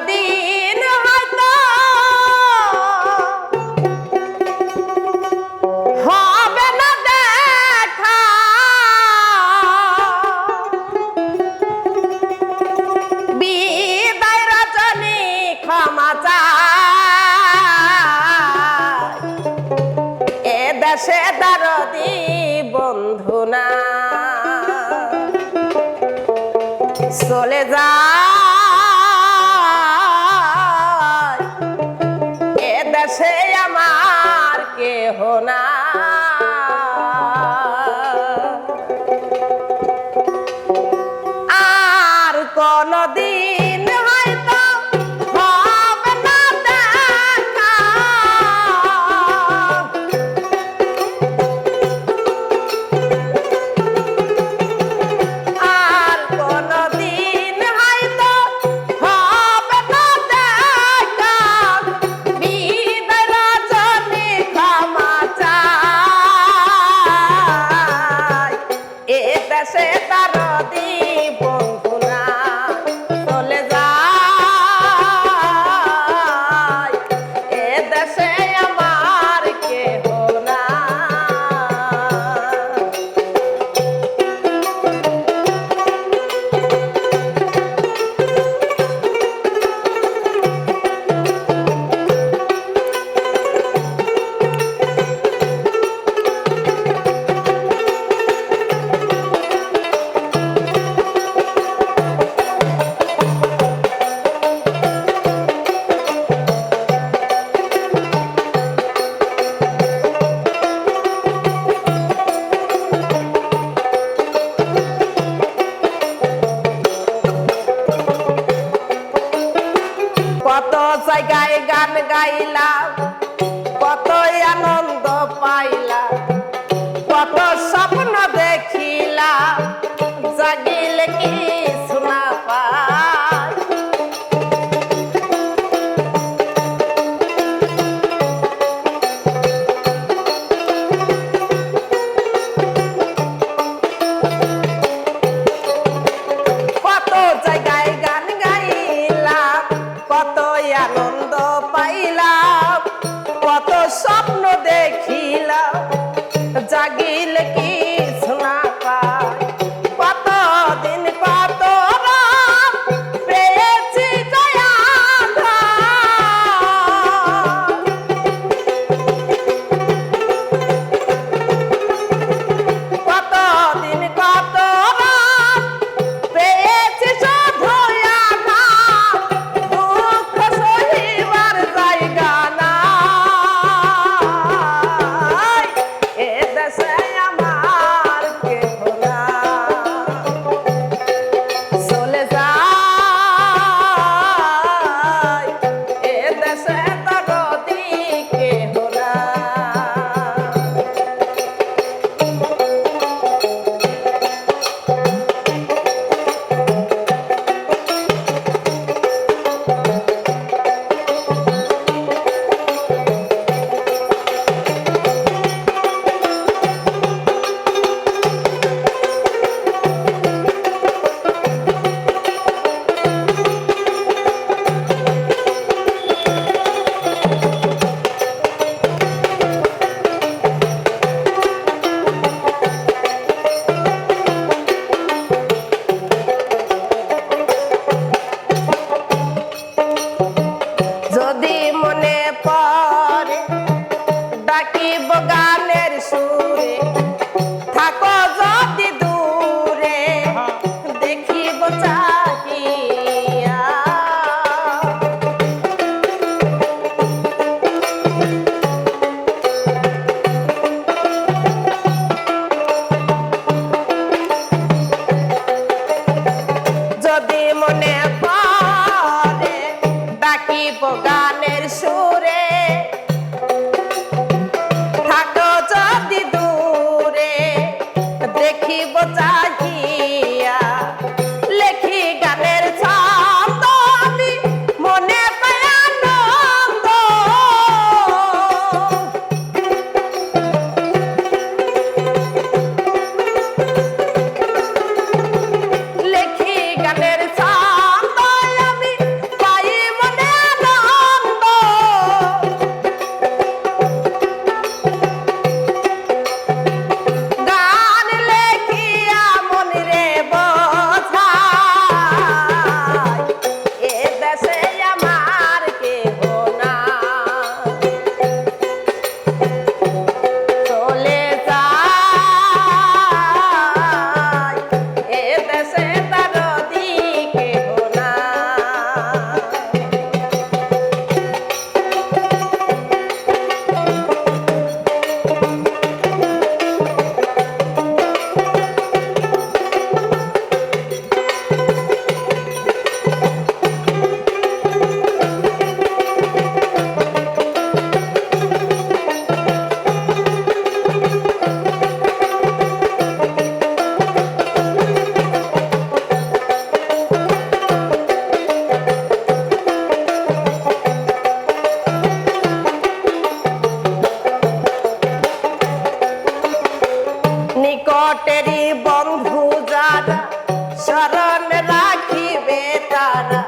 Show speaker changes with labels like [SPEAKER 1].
[SPEAKER 1] rodillas. সে আমার কেহ না মনের সুরে। থাকো যদি দূরে দেখিব চা নিকটেরই বন্ধু যারা শরণ রাখিবে তারা।